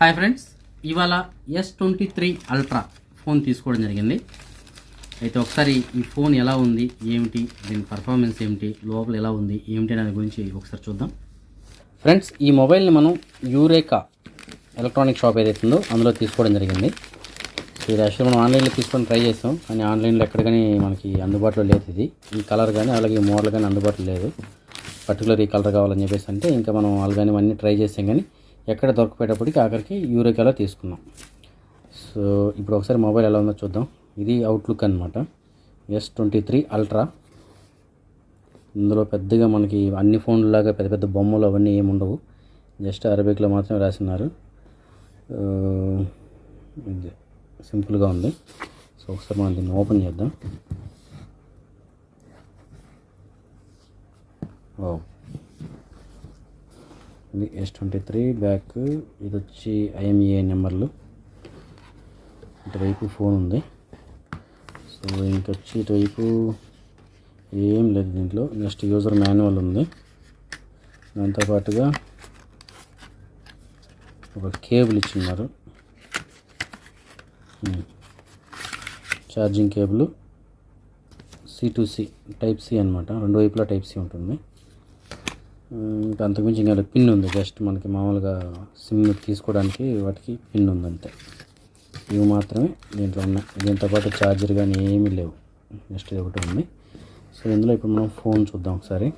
Hi friends ఇవాళ S twenty three ultra phone తీసుకోవడం జరిగింది. అయితే ఒకసారి ఈ ఫోన్ ఎలా ఉంది ఏమిటి దీని పర్ఫార్మెన్స్ ఏమిటి లోపల ఎలా ఉంది ఏమిటి అనే గురించి ఒకసారి చూద్దాం. ఫ్రెండ్స్ ఈ మొబైల్ని మనం యూరేకా ఎలక్ట్రానిక్ షాప్ ఏదైతే ఉందో అందులో తీసుకోవడం జరిగింది. ఇది యాక్చువల్ మనం ఆన్లైన్లో తీసుకొని ట్రై చేసాం కానీ ఆన్లైన్లో ఎక్కడ కానీ మనకి అందుబాటులో లేదు ఇది. ఈ కలర్ కానీ అలాగే ఈ మోడల్ కానీ అందుబాటులో లేదు. పర్టికులర్ ఈ కలర్ కావాలని చెప్పేసి అంటే ఇంకా మనం ఆల్గాని అన్నీ ట్రై చేసాం కానీ ఎక్కడ దొరకపోయేటప్పటికి ఆఖరికి యూరేకాలో తీసుకున్నాం. సో ఇప్పుడు ఒకసారి మొబైల్ ఎలా ఉందో చూద్దాం. ఇది అవుట్లుక్ అనమాట ఎస్ ట్వంటీ త్రీ అల్ట్రా ఇందులో పెద్దగా మనకి అన్ని ఫోన్లాగా పెద్ద పెద్ద బొమ్మలు అవన్నీ ఏమి ఉండవు. జస్ట్ అరబిక్లో మాత్రమే రాసినారు. సింపుల్గా ఉంది. సో ఒకసారి మనం దీన్ని ఓపెన్ చేద్దాం. ఓ ఇది ఎస్ ట్వంటీ త్రీ బ్యాక్ ఇది వచ్చి ఐఎంఈఏ నెంబర్లు. ఇటువైపు ఫోన్ ఉంది. సో ఇంకొచ్చి ఇటువైపు ఏం లేదు దీంట్లో. నెక్స్ట్ యూజర్ మాన్యువల్ ఉంది. దాంతోపాటుగా ఒక cable ఇచ్చిన్నారు charging cable. C to C type C అనమాట రెండు వైపులా టైప్ సి ఉంటుంది. అంతకుమించి ఇంకా పిన్ ఉంది. జస్ట్ మనకి మామూలుగా సిమ్ తీసుకోవడానికి వాటికి పిన్ ఉంది అంతే. ఇవి మాత్రమే దీంట్లో ఉన్నాయి దీంతో పాటు ఛార్జర్ కానీ ఏమీ లేవు. నెక్స్ట్ ఇది ఒకటి ఉంది. సో ఇందులో ఇప్పుడు మనం ఫోన్ చూద్దాం ఒకసారి.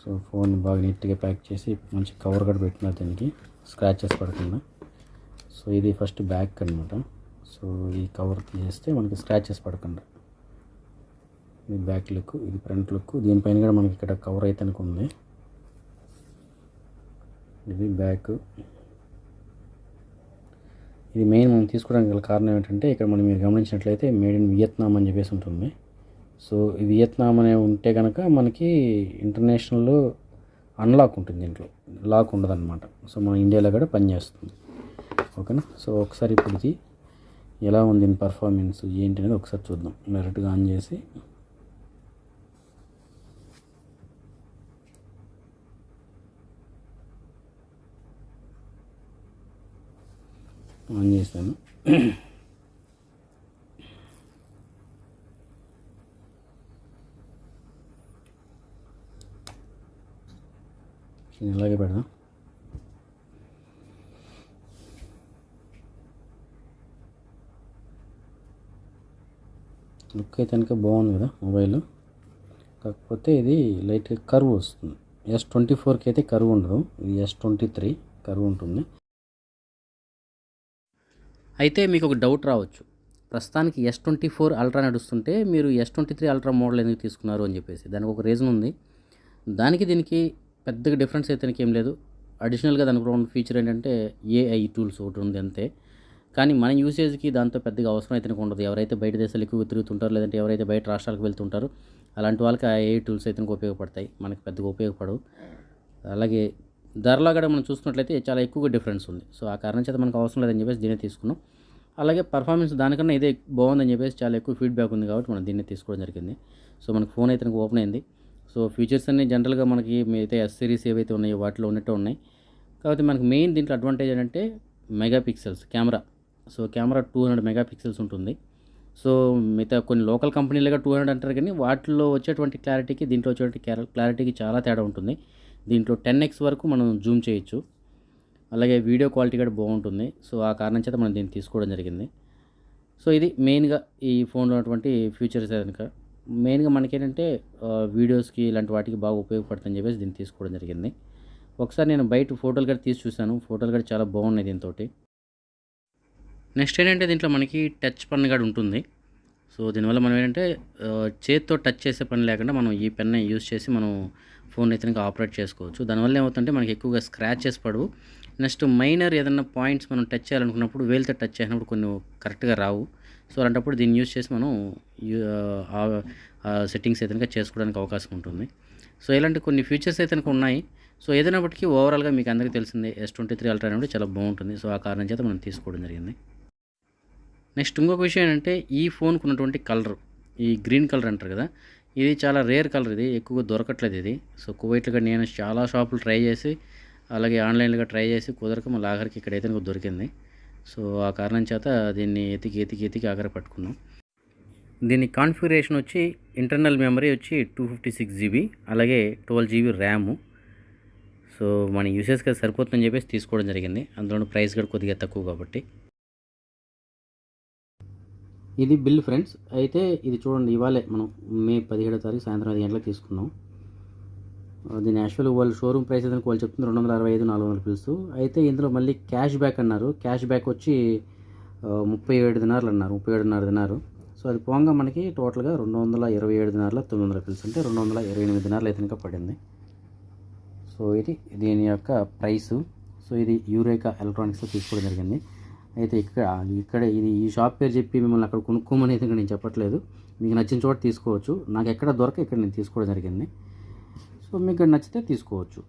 సో ఫోన్ బాగా నీట్గా ప్యాక్ చేసి మంచి కవర్ కూడా పెట్టినారు దీనికి. స్క్రాచెస్ పడకుండా. సో ఇది ఫస్ట్ బ్యాక్ అనమాట సో ఈ కవర్ తీసేస్తే మనకి స్క్రాచెస్ పడకుండా. ఇది బ్యాక్ లుక్ ఇది ఫ్రంట్ లుక్. దీనిపైన కూడా మనకి ఇక్కడ కవర్ అయితే అనుకుంది ఇది బ్యాక్ ఇది మెయిన్ మనం తీసుకోవడానికి గల కారణం ఏంటంటే ఇక్కడ మనం మీరు గమనించినట్లయితే మేడ్ ఇన్ వియత్నాం అని చెప్పేసి ఉంటుంది. సో ఈ వియత్నాం అనే ఉంటే కనుక మనకి ఇంటర్నేషనల్లో అన్లాక్ ఉంటుంది దీంట్లో. లాక్ ఉండదన్నమాట. సో మన ఇండియాలో కూడా పనిచేస్తుంది ఓకేనా సో ఒకసారి ఇప్పటికి ఎలా ఉంది దీని పర్ఫార్మెన్స్ ఏంటి అనేది ఒకసారి చూద్దాం. డైరెక్ట్గా ఆన్ చేసి ఆన్ చేస్తాను. ఇలాగే పెడదాం. లుక్ అయితే కనుక బాగుంది కదా మొబైల్. కాకపోతే ఇది లైట్గా కర్వ్ వస్తుంది. ఎస్ ట్వంటీ ఫోర్కి అయితే కర్వ్ ఉండదు. ఇది ఎస్ ట్వంటీ త్రీ కర్వ్ ఉంటుంది. అయితే మీకు ఒక డౌట్ రావచ్చు. ప్రస్తుతానికి ఎస్ ట్వంటీ ఫోర్ అల్ట్రా నడుస్తుంటే మీరు S twenty three ultra model ఎందుకు తీసుకున్నారు అని చెప్పేసి. దానికి ఒక రీజన్ ఉంది. దానికి దీనికి పెద్దగా డిఫరెన్స్ అయితే ఏం లేదు. అడిషనల్గా దానికి ఉన్న ఫీచర్ ఏంటంటే ఏఐ టూల్స్ ఒకటి ఉంది అంతే. కానీ మన యూసేజ్కి దాంతో పెద్దగా అవసరం అయితే ఉండదు. ఎవరైతే బయట దేశాలు ఎక్కువగా లేదంటే ఎవరైతే బయట రాష్ట్రాలకు వెళ్తుంటారో అలాంటి వాళ్ళకి ఆ ఏఐ టూల్స్ అయితే ఉపయోగపడతాయి. మనకి పెద్దగా ఉపయోగపడవు. అలాగే ధరలో కూడా మనం చూసుకున్నట్లయితే చాలా ఎక్కువగా డిఫరెన్స్ ఉంది. సో ఆ కారణం చేత మనకు అవసరం లేదని చెప్పేసి దీన్ని తీసుకున్నాం. అలాగే పర్ఫార్మెన్స్ దానికన్నా ఇదే బాగుందని చెప్పేసి చాలా ఎక్కువ ఫీడ్బ్యాక్ ఉంది కాబట్టి మనం దీన్ని తీసుకోవడం జరిగింది. సో మనకు ఫోన్ అయితే ఓపెన్ అయింది. సో ఫీచర్స్ అన్ని జనరల్గా మనకి మిగతా ఎస్ సిరీస్ ఏవైతే ఉన్నాయో వాటిలో ఉన్నట్టు ఉన్నాయి. కాకపోతే మనకి మెయిన్ దీంట్లో అడ్వాంటేజ్ ఏంటంటే mega pixels camera so camera two hundred mega pixels ఉంటుంది. సో మిగతా కొన్ని లోకల్ కంపెనీలుగా టూ హండ్రెడ్ అంటారు కానీ వాటిలో వచ్చేటువంటి క్లారిటీకి దీంట్లో వచ్చేటువంటి క్లారిటీకి చాలా తేడా ఉంటుంది. దీంట్లో టెన్ ఎక్స్ వరకు మనం జూమ్ చేయొచ్చు. అలాగే వీడియో క్వాలిటీ కూడా బాగుంటుంది. సో ఆ కారణం చేత మనం దీన్ని తీసుకోవడం జరిగింది. సో ఇది మెయిన్గా ఈ ఫోన్లో ఉన్నటువంటి ఫీచర్స్ కనుక. మెయిన్గా మనకేంటంటే వీడియోస్కి ఇలాంటి వాటికి బాగా ఉపయోగపడుతుందని చెప్పేసి దీన్ని తీసుకోవడం జరిగింది. ఒకసారి నేను బయట ఫోటోలు కూడా తీసి చూశాను. ఫోటోలు కూడా చాలా బాగున్నాయి దీంతో నెక్స్ట్ ఏంటంటే దీంట్లో మనకి టచ్ పన్ను కూడా ఉంటుంది. సో దీనివల్ల మనం ఏంటంటే చేతితో చేత్తో టచ్ చేసే పని లేకుండా మనం ఈ పెన్ యూజ్ చేసి మనం ఫోన్ అయితే కనుక ఆపరేట్ చేసుకోవచ్చు. దానివల్ల ఏమవుతుందంటే మనకి ఎక్కువగా స్క్రాచెస్ పడవు. నెక్స్ట్ మైనర్ ఏదైనా పాయింట్స్ మనం టచ్ చేయాలనుకున్నప్పుడు వేలితో టచ్ చేసినప్పుడు కొన్ని కరెక్ట్గా రావు. సో అలాంటప్పుడు దీన్ని యూజ్ చేసి మనం సెట్టింగ్స్ అయితే కనుక చేసుకోవడానికి అవకాశం ఉంటుంది. సో ఇలాంటి కొన్ని ఫీచర్స్ అయితే కనుక ఉన్నాయి. సో ఏదైనప్పటికీ ఓవరాల్గా మీకు అందరికీ తెలిసిందే ఎస్ ట్వంటీ త్రీ అల్ట్రా అనేది చాలా బాగుంటుంది. సో ఆ కారణం చేత మనం తీసుకోవడం జరిగింది. నెక్స్ట్ ఇంకొక విషయం ఏంటంటే ఈ ఫోన్కు ఉన్నటువంటి కలర్ ఈ గ్రీన్ కలర్ అంటారు కదా ఇది చాలా రేర్ కలర్ ఇది ఎక్కువగా దొరకట్లేదు ఇది. సో కువైట్లో నేను చాలా షాపులు ట్రై చేసి అలాగే ఆన్లైన్లో ట్రై చేసి కుదరక మళ్ళీ ఆఖరికి ఇక్కడైతే నాకు దొరికింది. సో ఆ కారణం చేత దీన్ని ఎతికి ఎతికి ఎతికి ఆఖరి పట్టుకున్నాం. దీని కాన్ఫిగరేషన్ వచ్చి ఇంటర్నల్ మెమరీ వచ్చి టూ ఫిఫ్టీ సిక్స్ జీబీ అలాగే ట్వెల్వ్ జీబీ ర్యాము. సో మన యూసెస్గా సరిపోతుందని చెప్పేసి తీసుకోవడం జరిగింది. అందులో ప్రైస్ కూడా కొద్దిగా తక్కువ కాబట్టి. ఇది బిల్ ఫ్రెండ్స్. అయితే ఇది చూడండి ఇవాళే మనం మే పదిహేడో తారీఖు సాయంత్రం ఐదు గంటలకు తీసుకున్నాం. అది దీని యాక్చువల్ వాళ్ళు షోరూమ్ ప్రైస్ అయితే వాళ్ళు చెప్తుంది రెండు వందల అరవై ఐదు నాలుగు వందల పిలుస్తూ అయితే ఇందులో మళ్ళీ క్యాష్ బ్యాక్ అన్నారు. క్యాష్ బ్యాక్ వచ్చి ముప్పై ఏడు దినార్లు అన్నారు. ముప్పై ఏడున్నర దినారు. సో అది పోగా మనకి టోటల్గా రెండు వందల ఇరవై ఏడు దినార్ల తొమ్మిది వందల పిలుసు అంటే రెండు వందల ఇరవై ఎనిమిది దినార్లు అయితే ఇంకా పడింది. సో ఇది దీని యొక్క ప్రైసు సో ఇది యూరేకా ఎలక్ట్రానిక్స్లో తీసుకోవడం జరిగింది. అయితే ఇక్కడ ఇక్కడ ఇది ఈ షాప్ పేరు చెప్పి మిమ్మల్ని అక్కడ కొనుక్కోమని అయితే నేను చెప్పట్లేదు. మీకు నచ్చిన చోట తీసుకోవచ్చు. నాకు ఎక్కడ దొరక ఇక్కడ నేను తీసుకోవడం జరిగింది. సో మీకు ఇక్కడ నచ్చితే తీసుకోవచ్చు.